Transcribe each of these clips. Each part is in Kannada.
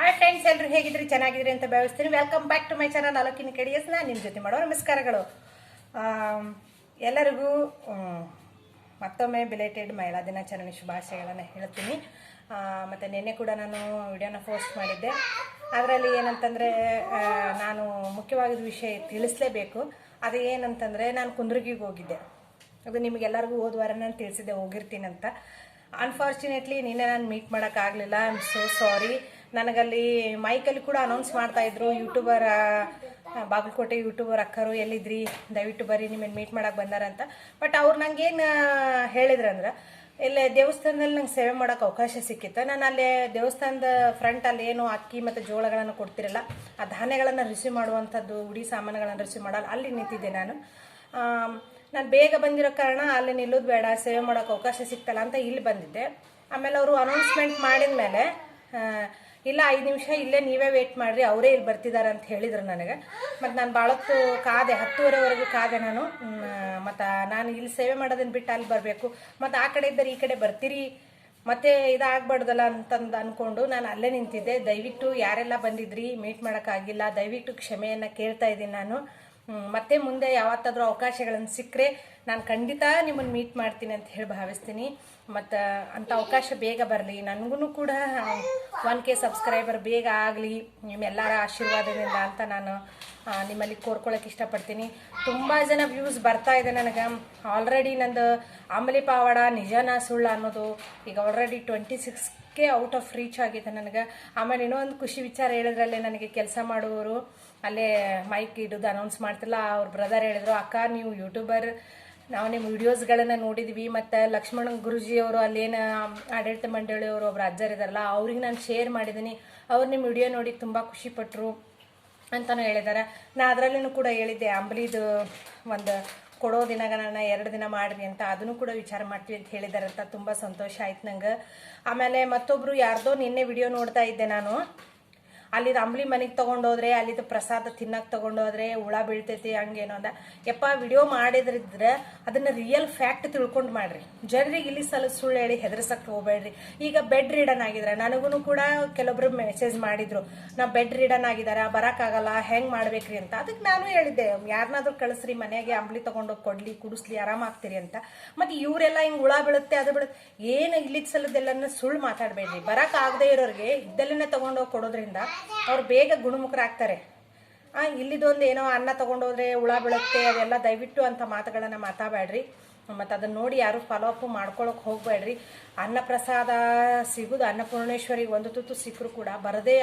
ಹಾಯ್ ಫ್ರೆಂಡ್ಸ್ ಎಲ್ಲರೂ ಹೇಗಿದ್ರಿ? ಚೆನ್ನಾಗಿದ್ರಿ ಅಂತ ಭಾವಿಸ್ತೀನಿ. Welcome back to my channel ಅಲೋಕಿನ ಕಡಿಯಸ್ ನಾನು ನಿಮ್ಮ ಜೊತೆ ಮಾಡೋ ನಮಸ್ಕಾರಗಳು. ಎಲ್ಲರಿಗೂ ಮತ್ತೊಮ್ಮೆ ಬಿಲೇಟೆಡ್ ಮಹಿಳಾ ದಿನಾಚರಣೆ ಶುಭಾಶಯಗಳನ್ನು ಹೇಳ್ತೀನಿ. ಮತ್ತು ನಿನ್ನೆ ಕೂಡ ನಾನು ವಿಡಿಯೋನ ಪೋಸ್ಟ್ ಮಾಡಿದ್ದೆ. ಅದರಲ್ಲಿ ಏನಂತಂದರೆ ನಾನು ಮುಖ್ಯವಾದ ವಿಷಯ ತಿಳಿಸ್ಲೇಬೇಕು. ಅದು ಏನಂತಂದರೆ, ನಾನು ಕುಂದ್ರಗಿಗೆ ಹೋಗಿದ್ದೆ. ಅದು ನಿಮಗೆಲ್ಲರಿಗೂ ಹೋದ ವಾರ ನಾನು ತಿಳಿಸಿದ್ದೆ ಹೋಗಿರ್ತೀನಿ ಅಂತ ಅನ್ಫಾರ್ಚುನೇಟ್ಲಿ ನಿನ್ನೆ ನಾನು ಮೀಟ್ ಮಾಡೋಕ್ಕಾಗಲಿಲ್ಲ ಐ ಆಮ್ ಸೋ ಸಾರಿ ನನಗಲ್ಲಿ ಮೈಕಲ್ಲಿ ಕೂಡ ಅನೌನ್ಸ್ ಮಾಡ್ತಾ ಇದ್ರು. ಯೂಟ್ಯೂಬರ್ ಬಾಗಲಕೋಟೆ ಯೂಟ್ಯೂಬರ್ ಅಕ್ಕರು ಎಲ್ಲಿದ್ರಿ? ದಯವಿಟ್ಟು ಬರ್ರಿ ನಿಮ್ಮನ್ನು ಮೀಟ್ ಮಾಡೋಕೆ ಬಂದಾರಂತ. ಬಟ್ ಅವ್ರು ನಂಗೇನು ಹೇಳಿದ್ರಂದ್ರೆ, ಇಲ್ಲೇ ದೇವಸ್ಥಾನದಲ್ಲಿ ನಂಗೆ ಸೇವೆ ಮಾಡೋಕೆ ಅವಕಾಶ ಸಿಕ್ಕಿತ್ತು. ನಾನು ಅಲ್ಲೇ ದೇವಸ್ಥಾನದ ಫ್ರಂಟ್ ಅಲ್ಲಿ ಏನು ಅಕ್ಕಿ ಮತ್ತು ಜೋಳಗಳನ್ನು ಕೊಡ್ತಿರಲ್ಲ, ಆ ಧಾನ್ಯಗಳನ್ನು ರಿಸೀವ್ ಮಾಡುವಂಥದ್ದು, ಉಡಿ ಸಾಮಾನುಗಳನ್ನು ರಿಸೀವ್ ಮಾಡಲ್ಲ, ಅಲ್ಲಿ ನಿಂತಿದ್ದೆ ನಾನು. ನಾನು ಬೇಗ ಬಂದಿರೋ ಕಾರಣ ಅಲ್ಲಿ ನಿಲ್ಲೋದು ಬೇಡ, ಸೇವೆ ಮಾಡೋಕೆ ಅವಕಾಶ ಸಿಕ್ತಲ್ಲ ಅಂತ ಇಲ್ಲಿ ಬಂದಿದ್ದೆ. ಆಮೇಲೆ ಅವರು ಅನೌನ್ಸ್ಮೆಂಟ್ ಮಾಡಿದ ಮೇಲೆ ಇಲ್ಲ, ಐದು ನಿಮಿಷ ಇಲ್ಲೇ ನೀವೇ ವೇಟ್ ಮಾಡಿರಿ, ಅವರೇ ಇಲ್ಲಿ ಬರ್ತಿದ್ದಾರೆ ಅಂತ ಹೇಳಿದ್ರು ನನಗೆ. ಮತ್ತು ನಾನು ಭಾಳತ್ತು ಕಾದೆ, ಹತ್ತುವರೆವರೆಗೂ ಕಾದೆ ನಾನು. ಮತ್ತು ನಾನು ಇಲ್ಲಿ ಸೇವೆ ಮಾಡೋದನ್ನು ಬಿಟ್ಟು ಅಲ್ಲಿ ಬರಬೇಕು. ಮತ್ತು ಆ ಕಡೆ ಇದ್ದರೆ ಈ ಕಡೆ ಬರ್ತೀರಿ. ಮತ್ತೆ ಇದಾಗಬಾರ್ದಲ್ಲ ಅಂತಂದು ಅಂದ್ಕೊಂಡು ನಾನು ಅಲ್ಲೇ ನಿಂತಿದ್ದೆ. ದಯವಿಟ್ಟು ಯಾರೆಲ್ಲ ಬಂದಿದ್ರಿ ಮೀಟ್ ಮಾಡೋಕ್ಕಾಗಿಲ್ಲ ದಯವಿಟ್ಟು ಕ್ಷಮೆಯನ್ನು ಕೇಳ್ತಾ ಇದ್ದೀನಿ ನಾನು. ಮತ್ತೆ ಮುಂದೆ ಯಾವತ್ತಾದರೂ ಅವಕಾಶಗಳನ್ನು ಸಿಕ್ಕರೆ ನಾನು ಖಂಡಿತ ನಿಮ್ಮನ್ನು ಮೀಟ್ ಮಾಡ್ತೀನಿ ಅಂತ ಹೇಳಿ ಭಾವಿಸ್ತೀನಿ. ಮತ್ತು ಅಂಥ ಅವಕಾಶ ಬೇಗ ಬರಲಿ. ನನಗೂ ಕೂಡ ಒನ್ ಕೆ ಸಬ್ಸ್ಕ್ರೈಬರ್ ಬೇಗ ಆಗಲಿ. ನಿಮ್ಮೆಲ್ಲರ ಆಶೀರ್ವಾದದಿಂದ ಅಂತ ನಾನು ನಿಮ್ಮಲ್ಲಿ ಕೋರ್ಕೊಳ್ಳೋಕೆ ಇಷ್ಟಪಡ್ತೀನಿ. ತುಂಬ ಜನ ವ್ಯೂಸ್ ಬರ್ತಾ ಇದೆ ನನಗೆ. ಆಲ್ರೆಡಿ ನಂದು ಆಮಲಿ ಪಾವಡ ನಿಜನ ಸುಳ್ಳು ಅನ್ನೋದು ಈಗ ಆಲ್ರೆಡಿ ಟ್ವೆಂಟಿ ಸಿಕ್ಸ್ಗೆ ಔಟ್ ಆಫ್ ರೀಚ್ ಆಗಿದೆ ನನಗೆ. ಆಮೇಲೆ ಇನ್ನೊಂದು ಖುಷಿ ವಿಚಾರ ಹೇಳಿದ್ರಲ್ಲೇ ನನಗೆ ಕೆಲಸ ಮಾಡುವವರು. ಅಲ್ಲೇ ಮೈಕ್ ಇಡೋದು ಅನೌನ್ಸ್ ಮಾಡ್ತಿಲ್ಲ. ಅವ್ರ ಬ್ರದರ್ ಹೇಳಿದ್ರು, ಅಕ್ಕ, ನೀವು ಯೂಟ್ಯೂಬರ್ ನಾವು ನಿಮ್ಮ ವಿಡಿಯೋಸ್ಗಳನ್ನು ನೋಡಿದ್ವಿ, ಮತ್ತು ಲಕ್ಷ್ಮಣ ಗುರುಜಿ ಅವರು ಅಲ್ಲೇನು ಆಡಳಿತ ಮಂಡಳಿಯವರು ಒಬ್ರು ಅಜ್ಜರಿದಾರಲ್ಲ ಅವ್ರಿಗೆ ನಾನು ಶೇರ್ ಮಾಡಿದ್ದೀನಿ ಅವ್ರು ನಿಮ್ಮ ವಿಡಿಯೋ ನೋಡಿ ತುಂಬ ಖುಷಿಪಟ್ಟರು ಅಂತಲೂ ಹೇಳಿದ್ದಾರೆ ನಾ ಅದರಲ್ಲಿನೂ ಕೂಡ ಹೇಳಿದ್ದೆ, ಅಂಬಲಿದು ಒಂದು ಕೊಡೋ ದಿನಗಳನ್ನ ಎರಡು ದಿನ ಮಾಡ್ರಿ ಅಂತ, ಅದನ್ನು ಕೂಡ ವಿಚಾರ ಮಾಡ್ತೀವಿ ಅಂತ ಹೇಳಿದಾರಂತ ಅಂತ ತುಂಬ ಸಂತೋಷ ಆಯ್ತು ನಂಗೆ. ಆಮೇಲೆ ಮತ್ತೊಬ್ಬರು ಯಾರ್ದೋ ನಿನ್ನೆ ವಿಡಿಯೋ ನೋಡ್ತಾ ಇದ್ದೆ ನಾನು. ಅಲ್ಲಿದ್ದು ಅಂಬ್ಲಿ ಮನೆಗೆ ತೊಗೊಂಡೋದ್ರೆ, ಅಲ್ಲಿದ ಪ್ರಸಾದ ತಿನ್ನಕ್ಕೆ ತಗೊಂಡೋದ್ರೆ, ಹುಳ ಬೀಳ್ತೈತಿ, ಹಂಗೇನೋ ಅಂದ. ಯಪ್ಪ, ವಿಡಿಯೋ ಮಾಡಿದ್ರಿದ್ರೆ ಅದನ್ನು ರಿಯಲ್ ಫ್ಯಾಕ್ಟ್ ತಿಳ್ಕೊಂಡು ಮಾಡ್ರಿ. ಜನರಿಗೆ ಇಲ್ಲಿ ಸಲ ಸುಳ್ಳು ಹೇಳಿ ಹೆದರ್ಸಕ್ಕೆ ಹೋಗ್ಬೇಡ್ರಿ. ಈಗ ಬೆಡ್ ರೀಡನ್ ಆಗಿದ್ರೆ ನನಗೂ ಕೂಡ ಕೆಲವೊಬ್ರು ಮೆಸೇಜ್ ಮಾಡಿದ್ರು. ನಾ ಬೆಡ್ ರೀಡನ್ ಆಗಿದಾರ ಬರೋಕ್ಕಾಗಲ್ಲ ಹೆಂಗೆ ಮಾಡ್ಬೇಕ್ರಿ ಅಂತ. ಅದಕ್ಕೆ ನಾನು ಹೇಳಿದ್ದೆ ಯಾರನ್ನಾದ್ರೂ ಕಳಿಸ್ರಿ ಮನೆಗೆ ಅಂಬ್ಲಿ ತೊಗೊಂಡೋಗಿ ಕೊಡ್ಲಿ, ಕುಡಿಸ್ಲಿ ಆರಾಮಾಗ್ತೀರಿ ಅಂತ. ಮತ್ತು ಇವರೆಲ್ಲ ಹಿಂಗೆ ಹುಳ ಬೀಳುತ್ತೆ, ಅದು ಬೀಳುತ್ತೆ. ಏನು ಇಲ್ಲಿದ ಸಲದೆಲ್ಲ ಸುಳ್ಳು ಮಾತಾಡಬೇಡ್ರಿ. ಬರೋಕ್ಕಾಗದೇ ಇರೋರಿಗೆ ಇದ್ದಲ್ಲೇ ತಗೊಂಡೋಗಿ ಕೊಡೋದ್ರಿಂದ ಅವ್ರು ಬೇಗ ಗುಣಮುಖರಾಗ್ತಾರೆ. ಆ, ಇಲ್ಲಿದೊಂದು ಏನೋ ಅನ್ನ ತಗೊಂಡೋದ್ರೆ ಹುಳ ಬೀಳುತ್ತೆ, ಅದೆಲ್ಲ ದಯವಿಟ್ಟು ಅಂತ ಮಾತುಗಳನ್ನು ಮಾತಾಡಬೇಡ್ರಿ ಮತ್ತು ಅದನ್ನ ನೋಡಿ ಯಾರು ಫಾಲೋ ಅಪ್ ಮಾಡ್ಕೊಳಕ್ಕೆ ಹೋಗಬೇಡ್ರಿ ಅನ್ನಪ್ರಸಾದ ಸಿಗೋದು ಅನ್ನಪೂರ್ಣೇಶ್ವರಿಗೆ ಒಂದು ತುತ್ತು ಸಿಕ್ಕರು ಕೂಡ ಬರದೇ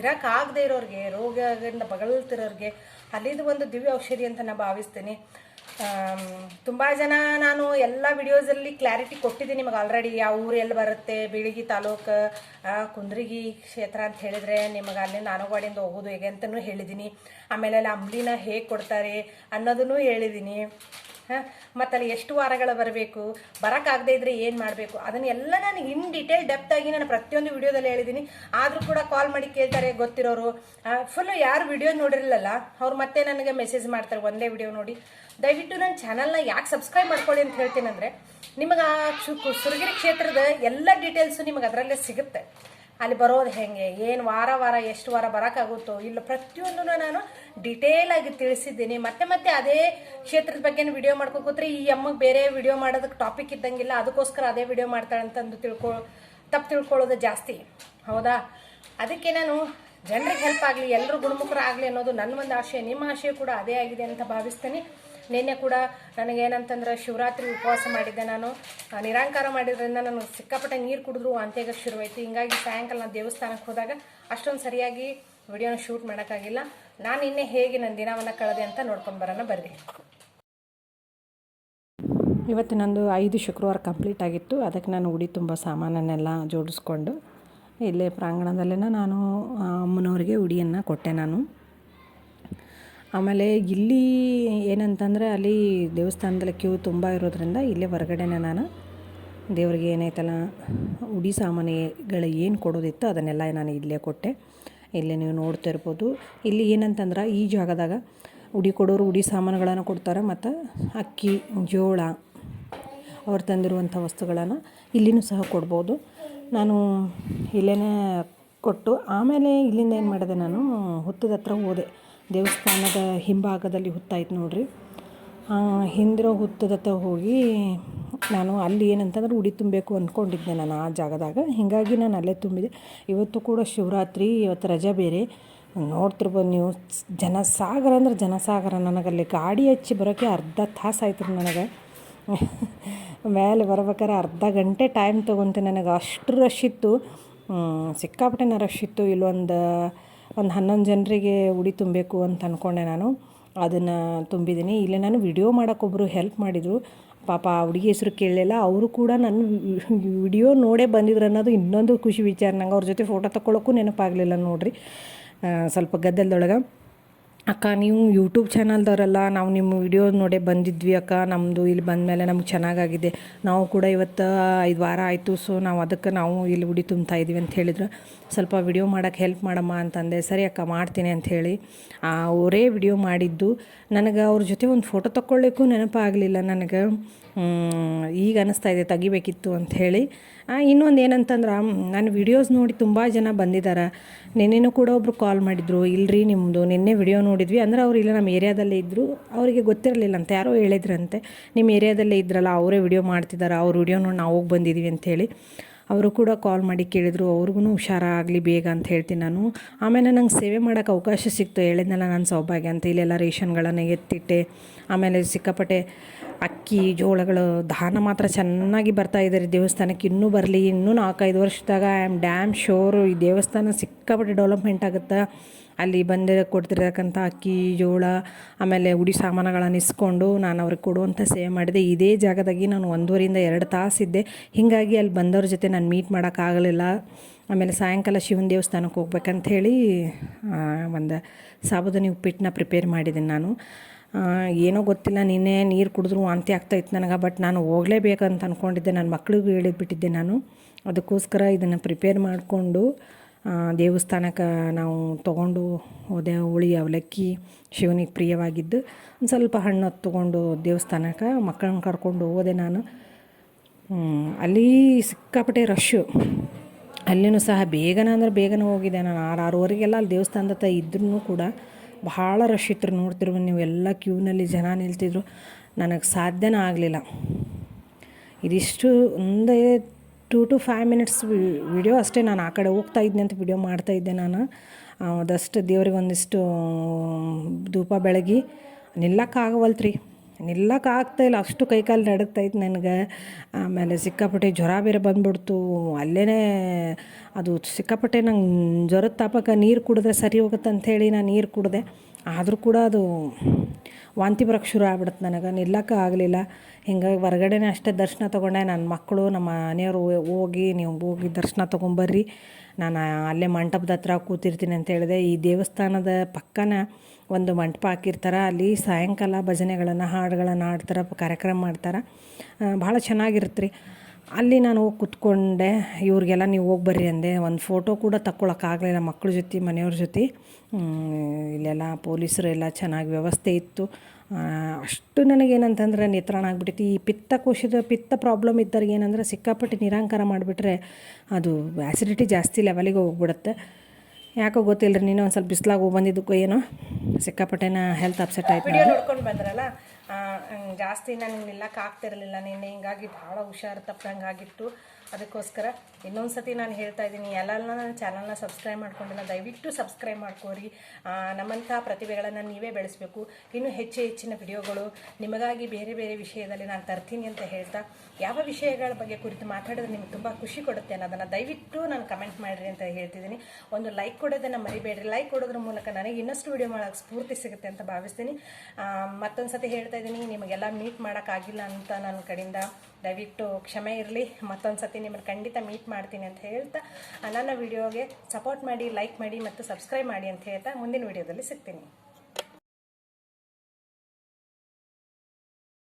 ಇರೋಕ್ಕಾಗದೇ ಇರೋರಿಗೆ, ರೋಗದಿಂದ ಬಗಲ್ತಿರೋರಿಗೆ ಅಲ್ಲಿದು ಒಂದು ದಿವ್ಯ ಔಷಧಿ ಅಂತ ನಾನು ಭಾವಿಸ್ತೀನಿ. ತುಂಬ ಜನ ನಾನು ಎಲ್ಲ ವಿಡಿಯೋಸಲ್ಲಿ ಕ್ಲಾರಿಟಿ ಕೊಟ್ಟಿದ್ದೀನಿ. ನಿಮಗೆ ಆಲ್ರೆಡಿ ಯಾವ ಊರು ಎಲ್ಲಿ ಬರುತ್ತೆ, ಬೀಳಗಿ ತಾಲೂಕು ಕುಂದ್ರಿಗಿ ಕ್ಷೇತ್ರ ಅಂತ ಹೇಳಿದರೆ ನಿಮಗೆ ಅಲ್ಲಿ ಆನವಾಡಿಯಿಂದ ಹೋಗೋದು ಹೇಗೆ ಅಂತಲೂ ಹೇಳಿದ್ದೀನಿ. ಆಮೇಲೆ ಅಲ್ಲಿ ಅಂಬ್ಲಿನ ಹೇಗೆ ಕೊಡ್ತಾರೆ ಅನ್ನೋದನ್ನು ಹೇಳಿದ್ದೀನಿ. ಹಾಂ? ಮತ್ತು ಅಲ್ಲಿ ಎಷ್ಟು ವಾರಗಳು ಬರಬೇಕು? ಬರೋಕ್ಕಾಗದೇ ಇದ್ರೆ ಏನು ಮಾಡಬೇಕು? ಅದನ್ನೆಲ್ಲ ನಾನು ಇನ್ ಡೀಟೇಲ್ ಡೆಪ್ತಾಗಿ ನಾನು ಪ್ರತಿಯೊಂದು ವಿಡಿಯೋದಲ್ಲಿ ಹೇಳಿದ್ದೀನಿ ಆದರೂ ಕೂಡ ಕಾಲ್ ಮಾಡಿ ಕೇಳ್ತಾರೆ ಗೊತ್ತಿರೋರು. ಫುಲ್ಲು ಯಾರು ವಿಡಿಯೋ ನೋಡಿರಲಿಲ್ಲ ಅವ್ರು ಮತ್ತೆ ನನಗೆ ಮೆಸೇಜ್ ಮಾಡ್ತಾರೆ, ಒಂದೇ ವಿಡಿಯೋ ನೋಡಿ. ದಯವಿಟ್ಟು ನನ್ನ ಚಾನಲ್ನ ಯಾಕೆ ಸಬ್ಸ್ಕ್ರೈಬ್ ಮಾಡ್ಕೊಳ್ಳಿ ಅಂತ ಹೇಳ್ತೀನಂದರೆ, ನಿಮಗೆ ಆ ಕು- ಸುರಗಿರಿ ಕ್ಷೇತ್ರದ ಎಲ್ಲ ಡೀಟೇಲ್ಸು ನಿಮಗೆ ಅದರಲ್ಲೇ ಸಿಗುತ್ತೆ. ಅಲ್ಲಿ ಬರೋದು ಹೆಂಗೆ? ಏನು ವಾರ ವಾರ, ಎಷ್ಟು ವಾರ ಬರೋಕ್ಕಾಗುತ್ತೋ? ಇಲ್ಲ, ಪ್ರತಿಯೊಂದನ್ನು ನಾನು ಡಿಟೇಲ್ ಆಗಿ ತಿಳಿಸಿದ್ದೀನಿ. ಮತ್ತೆ ಮತ್ತೆ ಅದೇ ಕ್ಷೇತ್ರದ ಬಗ್ಗೆ ವಿಡಿಯೋ ಮಾಡ್ಕೋಕೋತ್ರೆ ಈ ಅಮ್ಮಗೆ ಬೇರೆ ವಿಡಿಯೋ ಮಾಡೋದಕ್ಕೆ ಟಾಪಿಕ್ ಇದ್ದಂಗಿಲ್ಲ. ಅದಕ್ಕೋಸ್ಕರ ಅದೇ ವಿಡಿಯೋ ಮಾಡ್ತಾಳೆ ಅಂತಂದು ತಿಳ್ಕೊ, ತಪ್ಪು ತಿಳ್ಕೊಳ್ಳೋದು ಜಾಸ್ತಿ. ಹೌದಾ? ಅದಕ್ಕೆ ನಾನು ಜನರಿಗೆ ಹೆಲ್ಪ್ ಆಗಲಿ ಎಲ್ಲರೂ ಗುಣಮುಖರಾಗಲಿ ಅನ್ನೋದು ನನ್ನ ಒಂದು ಆಶಯ ನಿಮ್ಮ ಆಶಯ ಕೂಡ ಅದೇ ಆಗಿದೆ ಅಂತ ಭಾವಿಸ್ತೀನಿ. ನಿನ್ನೆ ಕೂಡ ನನಗೇನಂತಂದ್ರೆ ಶಿವರಾತ್ರಿ ಉಪವಾಸ ಮಾಡಿದ್ದೆ ನಾನು. ನಿರಾಂಕಾರ ಮಾಡಿದ್ರಿಂದ ನಾನು ಸಿಕ್ಕಾಪಟ್ಟೆ ನೀರು ಕುಡಿದ್ರು ಅಂತ್ಯಗ ಶುರುವಾಯಿತು. ಹಿಂಗಾಗಿ ಸಾಯಂಕಾಲ ನಾನು ದೇವಸ್ಥಾನಕ್ಕೆ ಹೋದಾಗ ಅಷ್ಟೊಂದು ಸರಿಯಾಗಿ ವಿಡಿಯೋನ ಶೂಟ್ ಮಾಡೋಕ್ಕಾಗಿಲ್ಲ. ನಾನು ನಿನ್ನೆ ಹೇಗೆ ನನ್ನ ದಿನವನ್ನು ಕಳೆದೆ ಅಂತ ನೋಡ್ಕೊಂಡು ಬರೋಣ, ಬರ್ರಿ. ಇವತ್ತು ನಂದು ಐದು ಶುಕ್ರವಾರ ಕಂಪ್ಲೀಟ್ ಆಗಿತ್ತು. ಅದಕ್ಕೆ ನಾನು ಉಡಿ ತುಂಬ ಸಾಮಾನನ್ನೆಲ್ಲ ಜೋಡಿಸ್ಕೊಂಡು ಇಲ್ಲೇ ಪ್ರಾಂಗಣದಲ್ಲೇ ನಾನು ಅಮ್ಮನವ್ರಿಗೆ ಉಡಿಯನ್ನು ಕೊಟ್ಟೆ ನಾನು. ಆಮೇಲೆ ಇಲ್ಲಿ ಏನಂತಂದರೆ ಅಲ್ಲಿ ದೇವಸ್ಥಾನದಲ್ಲಿ ಕ್ಯೂ ತುಂಬ ಇರೋದ್ರಿಂದ ಇಲ್ಲೇ ಹೊರಗಡೆನೇ ನಾನು. ದೇವರಿಗೆ ಏನೈತಲ್ಲ ಉಡಿ ಸಾಮಾನುಗಳು ಏನು ಕೊಡೋದಿತ್ತು ಅದನ್ನೆಲ್ಲ ನಾನು ಇಲ್ಲೇ ಕೊಟ್ಟೆ. ಇಲ್ಲಿ ನೀವು ನೋಡ್ತಾ ಇರ್ಬೋದು. ಇಲ್ಲಿ ಏನಂತಂದ್ರೆ ಈ ಜಾಗದಾಗ ಉಡಿ ಕೊಡೋರು ಉಡಿ ಸಾಮಾನುಗಳನ್ನು ಕೊಡ್ತಾರೆ ಮತ್ತು ಅಕ್ಕಿ, ಜೋಳ, ಅವ್ರು ತಂದಿರುವಂಥ ವಸ್ತುಗಳನ್ನು ಇಲ್ಲಿನೂ ಸಹ ಕೊಡ್ಬೋದು. ನಾನು ಇಲ್ಲೇ ಕೊಟ್ಟು ಆಮೇಲೆ ಇಲ್ಲಿಂದ ಏನು ಮಾಡಿದೆ ನಾನು, ಹುತ್ತದ ಹತ್ರ ಹೋದೆ. ದೇವಸ್ಥಾನದ ಹಿಂಭಾಗದಲ್ಲಿ ಹುತ್ತಾಯ್ತು ನೋಡ್ರಿ. ಹಿಂದಿರೋ ಹುತ್ತದತ್ತ ಹೋಗಿ ನಾನು ಅಲ್ಲಿ ಏನಂತಂದ್ರೆ ಉಡಿ ತುಂಬಬೇಕು ಅಂದ್ಕೊಂಡಿದ್ದೆ ನಾನು ಆ ಜಾಗದಾಗ. ಹೀಗಾಗಿ ನಾನು ಅಲ್ಲೇ ತುಂಬಿದೆ. ಇವತ್ತು ಕೂಡ ಶಿವರಾತ್ರಿ, ಇವತ್ತು ರಜೆ ಬೇರೆ. ನೋಡ್ತಿರ್ಬೋದು ನೀವು. ಜನಸಾಗರ ಅಂದ್ರೆ ಜನಸಾಗರ ನನಗಲ್ಲಿ. ಗಾಡಿ ಹಚ್ಚಿ ಬರೋಕ್ಕೆ ಅರ್ಧ ತಾಸು ಆಯ್ತು ನನಗೆ. ಮೇಲೆ ಬರ್ಬೇಕಾದ್ರೆ ಅರ್ಧ ಗಂಟೆ ಟೈಮ್ ತೊಗೊತೀನಿ ನನಗೆ. ಅಷ್ಟು ರಶ್ ಇತ್ತು. ಸಿಕ್ಕಾಪಟ್ಟೆನ ರಶ್ ಇತ್ತು. ಇಲ್ಲೊಂದು ಒಂದು ಹನ್ನೊಂದು ಜನರಿಗೆ ಉಡಿ ತುಂಬಬೇಕು ಅಂತ ಅಂದ್ಕೊಂಡೆ ನಾನು. ಅದನ್ನು ತುಂಬಿದ್ದೀನಿ. ಇಲ್ಲಿ ನಾನು ವಿಡಿಯೋ ಮಾಡೋಕ್ಕೊಬ್ಬರು ಹೆಲ್ಪ್ ಮಾಡಿದರು. ಪಾಪ ಆ ಹುಡುಗಿ ಹೆಸರು ಕೇಳಲಿಲ್ಲ. ಅವರು ಕೂಡ ನನ್ನ ವಿಡಿಯೋ ನೋಡೇ ಬಂದಿದ್ರು ಅನ್ನೋದು ಇನ್ನೊಂದು ಖುಷಿ ವಿಚಾರ. ನಂಗೆ ಅವ್ರ ಜೊತೆ ಫೋಟೋ ತಗೊಳ್ಳೋಕ್ಕೂ ನೆನಪಾಗಲಿಲ್ಲ ನೋಡಿರಿ. ಸ್ವಲ್ಪ ಗದ್ದಲದೊಳಗೆ. ಅಕ್ಕ, ನೀವು ಯೂಟ್ಯೂಬ್ ಚಾನಲ್ದವರಲ್ಲ ನಾವು ನಿಮ್ಮ ವಿಡಿಯೋ ನೋಡಿ ಬಂದಿದ್ವಿ ಅಕ್ಕ ನಮ್ಮದು ಇಲ್ಲಿ ಬಂದಮೇಲೆ ನಮ್ಗೆ ಚೆನ್ನಾಗಾಗಿದೆ. ನಾವು ಕೂಡ ಇವತ್ತು ಐದು ವಾರ ಆಯಿತು ಸೊ ನಾವು ಅದಕ್ಕೆ ನಾವು ಇಲ್ಲಿ ಉಡಿ ತುಂಬ್ತಾ ಇದ್ದೀವಿ ಅಂತ ಹೇಳಿದ್ರು. ಸ್ವಲ್ಪ ವಿಡಿಯೋ ಮಾಡೋಕ್ಕೆ ಹೆಲ್ಪ್ ಮಾಡಮ್ಮ ಅಂತಂದೆ. ಸರಿ ಅಕ್ಕ, ಮಾಡ್ತೀನಿ ಅಂತ ಹೇಳಿ. ಅವರೇ ವಿಡಿಯೋ ಮಾಡಿದ್ದು. ನನಗೆ ಅವ್ರ ಜೊತೆ ಒಂದು ಫೋಟೋ ತಗೊಳ್ಳಿಕ್ಕೂ ನೆನಪಾಗಲಿಲ್ಲ ನನಗೆ. ಈಗ ಅನ್ನಿಸ್ತಾ ಇದೆ, ತೆಗಿಬೇಕಿತ್ತು ಅಂತ ಹೇಳಿ. ಇನ್ನೊಂದು ಏನಂತಂದ್ರೆ ನಾನು ವಿಡಿಯೋಸ್ ನೋಡಿ ತುಂಬ ಜನ ಬಂದಿದ್ದಾರೆ ನಿನ್ನೆನೂ ಕೂಡ ಒಬ್ಬರು ಕಾಲ್ ಮಾಡಿದ್ರು ಇಲ್ಲರಿ ನಿಮ್ಮದು ನಿನ್ನೆ ವಿಡಿಯೋ ನೋಡಿದ್ವಿ. ಅಂದ್ರೆ ಅವ್ರು ಇಲ್ಲ ನಮ್ಮ ಏರಿಯಾದಲ್ಲೇ ಇದ್ದರು ಅವರಿಗೆ ಗೊತ್ತಿರಲಿಲ್ಲ ಅಂತ ಯಾರೋ ಹೇಳಿದ್ರಂತೆ. ನಿಮ್ಮ ಏರಿಯಾದಲ್ಲೇ ಇದ್ರಲ್ಲ, ಅವರೇ ವಿಡಿಯೋ ಮಾಡ್ತಿದ್ದಾರೆ ಅವ್ರ ವಿಡಿಯೋ ನೋಡಿ ನಾವು ಹೋಗಿ ಬಂದಿದ್ದೀವಿ ಅಂಥೇಳಿ ಅವರು ಕೂಡ ಕಾಲ್ ಮಾಡಿ ಕೇಳಿದರು ಅವ್ರಿಗೂ ಹುಷಾರಾಗಲಿ ಬೇಗ ಅಂತ ಹೇಳ್ತೀನಿ ನಾನು. ಆಮೇಲೆ ನಂಗೆ ಸೇವೆ ಮಾಡೋಕ್ಕೆ ಅವಕಾಶ ಸಿಕ್ತು, ಹೇಳಿದ್ನಲ್ಲ ನಾನು ಸೌಭಾಗ್ಯ ಅಂತ. ಇಲ್ಲೆಲ್ಲ ರೇಷನ್ಗಳನ್ನು ಎತ್ತಿಟ್ಟೆ, ಆಮೇಲೆ ಸಿಕ್ಕಾಪಟ್ಟೆ ಅಕ್ಕಿ, ಜೋಳಗಳು ದಾನ ಮಾತ್ರ ಚೆನ್ನಾಗಿ ಬರ್ತಾ ಇದ್ದಾರೆ ದೇವಸ್ಥಾನಕ್ಕೆ. ಇನ್ನೂ ಬರಲಿ, ಇನ್ನೂ ನಾಲ್ಕೈದು ವರ್ಷದಾಗ ಐ ಆಮ್ ಡ್ಯಾಮ್ ಶೋರು ಈ ದೇವಸ್ಥಾನ ಸಿಕ್ಕಾಪಟ್ಟೆ ಡೆವಲಪ್ಮೆಂಟ್ ಆಗುತ್ತೆ? ಅಲ್ಲಿ ಬಂದು ಕೊಡ್ತಿರ್ತಕ್ಕಂಥ ಅಕ್ಕಿ, ಜೋಳ, ಆಮೇಲೆ ಉಡಿ ಸಾಮಾನುಗಳನ್ನು ಇಸ್ಕೊಂಡು ನಾನು ಅವ್ರಿಗೆ ಕೊಡುವಂಥ ಸೇವೆ ಮಾಡಿದೆ. ಇದೇ ಜಾಗದಾಗಿ ನಾನು ಒಂದೂವರೆಯಿಂದ ಎರಡು ಇದ್ದೆ. ಹೀಗಾಗಿ ಅಲ್ಲಿ ಬಂದವ್ರ ಜೊತೆ ನಾನು ಮೀಟ್ ಮಾಡೋಕ್ಕಾಗಲಿಲ್ಲ ಆಮೇಲೆ ಸಾಯಂಕಾಲ ಶಿವನ ದೇವಸ್ಥಾನಕ್ಕೆ ಹೋಗ್ಬೇಕಂತ ಹೇಳಿ ಒಂದು ಸಾಬುದಾನಿ ಉಪ್ಪಿಟ್ಟನ್ನ ಪ್ರಿಪೇರ್ ಮಾಡಿದ್ದೀನಿ ನಾನು. ಏನೋ ಗೊತ್ತಿಲ್ಲ, ನಿನ್ನೆ ನೀರು ಕುಡಿದ್ರು ವಾಂತಿ ಆಗ್ತಾಯಿತ್ತು ನನಗೆ ಬಟ್ ನಾನು ಹೋಗಲೇಬೇಕಂತ ಅಂದ್ಕೊಂಡಿದ್ದೆ ನನ್ನ ಮಕ್ಳಿಗೂ ಹೇಳಿಬಿಟ್ಟಿದ್ದೆ ನಾನು. ಅದಕ್ಕೋಸ್ಕರ ಇದನ್ನು ಪ್ರಿಪೇರ್ ಮಾಡಿಕೊಂಡು ದೇವಸ್ಥಾನಕ್ಕೆ ನಾವು ತೊಗೊಂಡು ಹೋದೆ. ಹುಳಿ ಅವಲಕ್ಕಿ ಶಿವನಿಗೆ ಪ್ರಿಯವಾಗಿದ್ದು, ಒಂದು ಸ್ವಲ್ಪ ಹಣ್ಣು ತೊಗೊಂಡು ದೇವಸ್ಥಾನಕ್ಕೆ ಮಕ್ಕಳನ್ನ ಕರ್ಕೊಂಡು ಹೋದೆ ನಾನು. ಅಲ್ಲಿ ಸಿಕ್ಕಾಪಟ್ಟೆ ರಶ್ಶು ಅಲ್ಲಿನೂ ಸಹ ಬೇಗನೆ ಅಂದ್ರೆ ಬೇಗನೆ ಹೋಗಿದ್ದೆ ನಾನು. ಆರು, ಆರೂವರೆಗೆಲ್ಲ ಅಲ್ಲಿ ದೇವಸ್ಥಾನದ ಇದ್ರೂ ಕೂಡ ಭಾಳ ರಶ್ ಇತ್ತು ನೋಡ್ತಿರುವ ನೀವು ಎಲ್ಲ ಕ್ಯೂನಲ್ಲಿ ಜನ ನಿಲ್ತಿದ್ರು. ನನಗೆ ಸಾಧ್ಯನೇ ಆಗಲಿಲ್ಲ. ಇದಿಷ್ಟು ಒಂದೇ two to five minutes video ಅಷ್ಟೇ ನಾನು ಆ ಕಡೆ ಹೋಗ್ತಾ ಇದ್ದೆ ಅಂತ ವಿಡಿಯೋ ಮಾಡ್ತಾ ಇದ್ದೆ ನಾನು. ಅದಷ್ಟು ದೇವ್ರಿಗೆ ಒಂದಿಷ್ಟು ಧೂಪ ಬೆಳಗಿ ನಿಲ್ಲಕ್ಕಾಗವಲ್ತ್ರಿ. ನಿಲ್ಲಕ್ಕಾಗ್ತಾ ಇಲ್ಲ. ಅಷ್ಟು ಕೈಕಾಲು ನಡುಗ್ತೈತೆ ನನಗೆ. ಆಮೇಲೆ ಸಿಕ್ಕಾಪಟ್ಟೆ ಜ್ವರ ಬೇರೆ ಬಂದ್ಬಿಡ್ತು. ಅಲ್ಲೇ ಅದು ಸಿಕ್ಕಾಪಟ್ಟೆ ನಂಗೆ ಜ್ವರದ ತಾಪಕ್ಕೆ ನೀರು ಕುಡಿದ್ರೆ ಸರಿ ಹೋಗುತ್ತೆ ಅಂಥೇಳಿ ನಾನು ನೀರು ಕುಡಿದೆ. ಆದರೂ ಕೂಡ ಅದು ವಾಂತಿ ಬರೋಕ್ಕೆ ಶುರು ಆಗ್ಬಿಡುತ್ತೆ ನನಗೆ. ನಿಲ್ಲಕ್ಕೆ ಆಗಲಿಲ್ಲ. ಹಿಂಗಾಗಿ ಹೊರಗಡೆನೇ ಅಷ್ಟೇ ದರ್ಶನ ತೊಗೊಂಡೆ. ನನ್ನ ಮಕ್ಕಳು, ನಮ್ಮ ಮನೆಯವರು ಹೋಗಿ, ನೀವು ಹೋಗಿ ದರ್ಶನ ತೊಗೊಂಬರ್ರಿ. ನಾನು ಅಲ್ಲೇ ಮಂಟಪದ ಹತ್ರ ಕೂತಿರ್ತೀನಿ ಅಂತ ಹೇಳಿದೆ. ಈ ದೇವಸ್ಥಾನದ ಪಕ್ಕನ ಒಂದು ಮಂಟಪ ಹಾಕಿರ್ತಾರೆ. ಅಲ್ಲಿ ಸಾಯಂಕಾಲ ಭಜನೆಗಳನ್ನು, ಹಾಡುಗಳನ್ನು ಹಾಡ್ತಾರೆ, ಕಾರ್ಯಕ್ರಮ ಮಾಡ್ತಾರೆ. ಭಾಳ ಚೆನ್ನಾಗಿರುತ್ತೆ ರೀ ಅಲ್ಲಿ ನಾನು ಹೋಗಿ ಕೂತ್ಕೊಂಡೆ, ಇವ್ರಿಗೆಲ್ಲ ನೀವು ಹೋಗಿ ಬರ್ರಿ ಅಂದೆ. ಒಂದು ಫೋಟೋ ಕೂಡ ತಕ್ಕೊಳಕ್ಕಾಗಲಿಲ್ಲ ಮಕ್ಕಳ ಜೊತೆ, ಮನೆಯವ್ರ ಜೊತೆ. ಇಲ್ಲೆಲ್ಲ ಪೊಲೀಸರು ಎಲ್ಲ ಚೆನ್ನಾಗಿ ವ್ಯವಸ್ಥೆ ಇತ್ತು. ಅಷ್ಟು ನನಗೇನಂತಂದ್ರೆ ನಿತ್ರಾಣ ಆಗಿಬಿಟ್ಟೈತಿ ಈ ಪಿತ್ತಕೋಶದ ಪಿತ್ತ ಪ್ರಾಬ್ಲಮ್ ಇದ್ದವ್ರಿಗೆ ಏನಂದ್ರೆ ಸಿಕ್ಕಾಪಟ್ಟೆ ನಿರಾಂಕಾರ ಮಾಡಿಬಿಟ್ರೆ ಅದು ಆ್ಯಸಿಡಿಟಿ ಜಾಸ್ತಿ ಲೆವೆಲಿಗೆ ಹೋಗ್ಬಿಡುತ್ತೆ. ಯಾಕೋ ಗೊತ್ತಿಲ್ಲ ರೀ ನೀನು ಒಂದು ಸ್ವಲ್ಪ ಬಿಸಿಲಾಗಿ ಹೋಗಿ ಬಂದಿದ್ದಕ್ಕೂ ಏನೋ. ಸಿಕ್ಕಾಪಟ್ಟೆನ ಹೆಲ್ತ್ ಅಪ್ಸೆಟ್ ಆಯ್ತು ವಿಡಿಯೋ ನೋಡ್ಕೊಂಡು ಬಂದ್ರಲ್ಲ ಜಾಸ್ತಿ ನಾನು ನಿಲ್ಲಕ್ಕೆ ಆಗ್ತಿರಲಿಲ್ಲ ನಿನ್ನೆ ಹಿಂಗಾಗಿ ಭಾಳ ಹುಷಾರು ತಪ್ಪಂಗೆ ಆಗಿತ್ತು ಅದಕ್ಕೋಸ್ಕರ ಇನ್ನೊಂದು ಸತಿ ನಾನು ಹೇಳ್ತಾ ಇದ್ದೀನಿ ಎಲ್ಲೆಲ್ಲ ನನ್ನ ಚಾನಲ್ನ ಸಬ್ಸ್ಕ್ರೈಬ್ ಮಾಡ್ಕೊಂಡಿಲ್ಲ, ದಯವಿಟ್ಟು ಸಬ್ಸ್ಕ್ರೈಬ್ ಮಾಡ್ಕೋರಿ. ನಮ್ಮಂಥ ಪ್ರತಿಭೆಗಳನ್ನು ನೀವೇ ಬೆಳೆಸಬೇಕು. ಇನ್ನೂ ಹೆಚ್ಚು ಹೆಚ್ಚಿನ ವಿಡಿಯೋಗಳು ನಿಮಗಾಗಿ ಬೇರೆ ಬೇರೆ ವಿಷಯದಲ್ಲಿ ನಾನು ತರ್ತೀನಿ ಅಂತ ಹೇಳ್ತಾ, ಯಾವ ವಿಷಯಗಳ ಬಗ್ಗೆ ಕುರಿತು ಮಾತಾಡಿದ್ರೆ ನಿಮ್ಗೆ ತುಂಬ ಖುಷಿ ಕೊಡುತ್ತೆ ಅನ್ನೋದನ್ನು ದಯವಿಟ್ಟು ನಾನು ಕಮೆಂಟ್ ಮಾಡಿರಿ ಅಂತ ಹೇಳ್ತಿದ್ದೀನಿ. ಒಂದು ಲೈಕ್ ಕೊಡೋದನ್ನು ಮರಿಬೇಡ್ರಿ. ಲೈಕ್ ಕೊಡೋದ್ರ ಮೂಲಕ ನನಗೆ ಇನ್ನಷ್ಟು ವಿಡಿಯೋ ಮಾಡೋಕ್ಕೆ ಸ್ಫೂರ್ತಿ ಸಿಗುತ್ತೆ ಅಂತ ಭಾವಿಸ್ತೀನಿ. ಮತ್ತೊಂದು ಸತಿ ಹೇಳ್ತಾ ಇದ್ದೀನಿ, ನಿಮಗೆಲ್ಲ ಮೀಟ್ ಮಾಡೋಕ್ಕಾಗಿಲ್ಲ ಅಂತ ನನ್ನ ಕಡೆಯಿಂದ ದಯವಿಟ್ಟು ಕ್ಷಮೆ ಇರಲಿ. ಮತ್ತೊಂದು ಸತಿ ನಿಮ್ಮನ್ನು ಖಂಡಿತ ಮೀಟ್ ಮಾಡ್ತೀನಿ ಅಂತ ಹೇಳ್ತಾ ನನ್ನ ವಿಡಿಯೋಗೆ ಸಪೋರ್ಟ್ ಮಾಡಿ ಲೈಕ್ ಮಾಡಿ ಮತ್ತು ಸಬ್ಸ್ಕ್ರೈಬ್ ಮಾಡಿ ಅಂತ ಹೇಳ್ತಾ ಮುಂದಿನ ವಿಡಿಯೋದಲ್ಲಿ ಸಿಗ್ತೀನಿ.